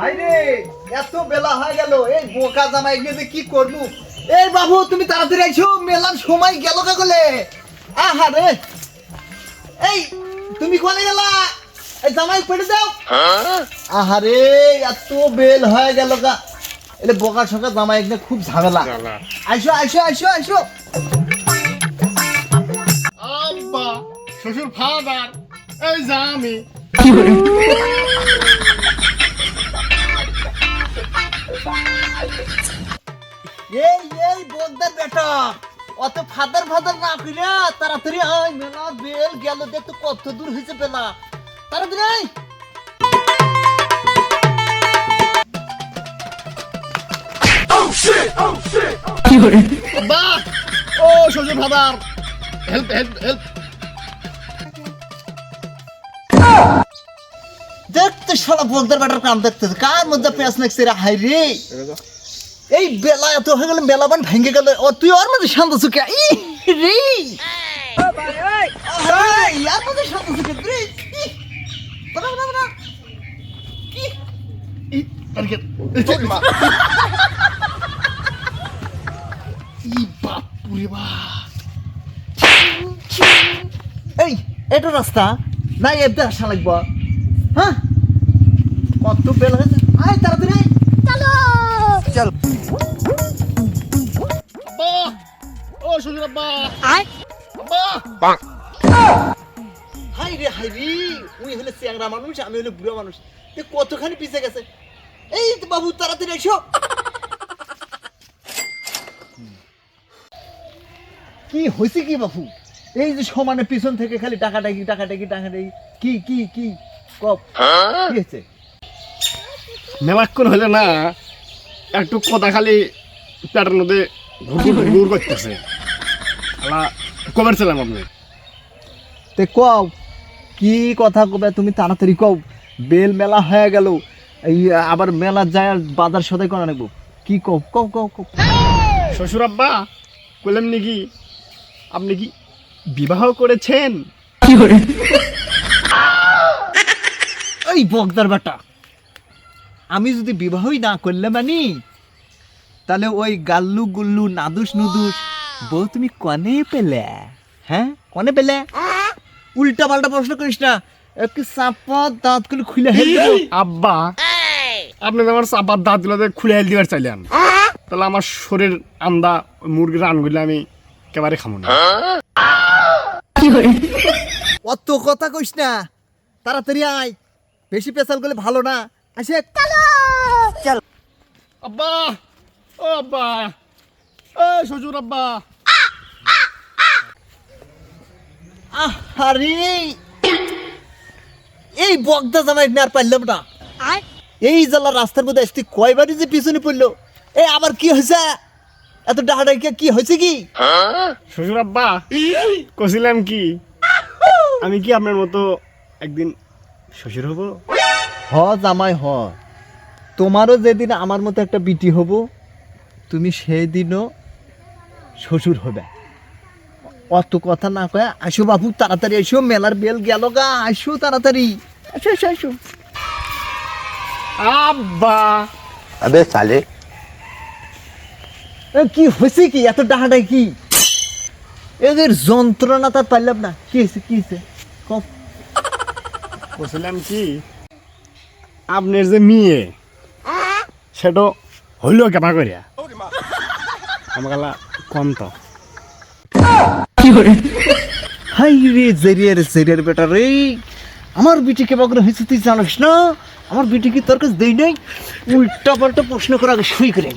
High রে এত বেলা হয়ে গেল এই বোকা জামাই গিয়ে যে কি করব? এই বাবু তুমি তাড়াতাড়ি আইছো মেলার সময় গেল কাকলে আহা রে। এই তুমি কোনে গেলা? এই জামাই পেটে দাও। আহারে এত বেল হয়ে গেল গা। এলে বোকা সকা জামাই একদম খুব ঝামেলা। আইসো আইসো আইসো আইসো। আব্বা শ্বশুর ফাদার এই যা আমি। এই এই বোকদার বেটা। অত ফাদার ফাদার না কইরা তাড়াতাড়ি আয় মেলা বেল গেল দেখতো কত দূর হয়েছে বেলা। তাড়াতাড়ি আয়। আব্বা ও শ্বশুর ফাদার। Help help help. দেখতে শালা বোকদার বেটার কাম দেখতেছে। কার মধ্যে পেঁয়াজ লাগছে রে? হাই রে। এই বেলা এত হয়ে গেল বেলা বান ভেঙে গেল। ও তুই ওর মধ্যে শান্ত সুখে ই রে। আরে, ইয়ার মধ্যে শান্ত সুখে রে ই, বড়া, বড়া, বড়া। কি? ই, আরে, মা। ই বাপুরে বাপ এই এটা রাস্তা। না এতে আসা লাগবো। হ্যাঁ? কত বেল হয়েছে? আয় তাড়াতাড়ি আয়। চল। ও শ্বশুর আব্বা! আব্বা! হাই রে হাই রে উনি হলে চ্যাংরা মানুষ আমি হলে বুড়ো মানুষ। এ কতখানি পিছে গেছে? এই তো বাবু তাড়াতাড়ি এসো। কি হয়েছে কি বাবু? এই যে সমানে পিছন থেকে খালি টাকা টাকি টাকা টাকি টাকা টাকি কি কি? কি কপ কি হয়েছে মেলাক্ষণ হলে না একটু কথা খালি পেটের মধ্যে ঘুর ঘুর করতেছে। আলা কবার ছিলাম আপনি। তে কও কি কথা কবে তুমি তাড়াতাড়ি কও? বেল মেলা হয়ে গেল এই আবার মেলা যায় আর বাজার সদাই করা নেব কি কও কও কও কও। শ্বশুর আব্বা বললাম নাকি আপনি কি বিবাহ করেছেন? কি করে? এই বকদার বেটা। আমি যদি বিবাহই না করলে মানি? তাহলে ওই গাল্লু গুল্লু নাদুস নুদুস বউ তুমি কনে পেলে? হ্যাঁ? কনে পেলে? উল্টা পাল্টা প্রশ্ন করিস না। একটু চাপা খুলে হেল আব্বা আপনি আমার চাপার খুলে চাইলেন তাহলে আমার শরীর আন্দা মুরগির রানগুলো আমি একেবারে খামো না। অত কথা কইস না। তাড়াতাড়ি আয়। বেশি পেশাল করলে ভালো না। আসে। চল। আব্বা ও আব্বা শ্বশুর আব্বা। এই বগদা জামাই আর পারলাম না। এই জ্বালা রাস্তার মধ্যে আসতে কয়বারই যে পিছনে পড়ল। এই আবার কি হয়েছে? এত ডাহাডাইকে কি হয়েছে কি? শ্বশুর আব্বা কছিলাম কি? আমি কি আপনার মতো একদিন শ্বশুর হব? হ জামাই হ। তোমারও যেদিন আমার মতো একটা বিটি হব তুমি সেই দিনও শ্বশুর হবে। অত কথা না কয়ে আসো বাবু তাড়াতাড়ি এসো মেলার বেল গেল গা আসো তাড়াতাড়ি। আসো আসো আসো আব্বা। আবে সালে কি হয়েছে কি? এত ডাহাডাই কি? এদের যন্ত্রণা তার পারলাম না। কি হয়েছে কি হয়েছে বলছিলাম কি আপনার যে মেয়ে সেটা হইল কেমা করিয়া? আমার গালা কম তো হাই রে জেরিয়ার জেরিয়ার বেটা রে আমার বিটি কেবা করে হয়েছে তুই জানিস না? আমার বিটি কি তোর কাছে দেই নাই? উল্টা পাল্টা প্রশ্ন করা আগে সই করে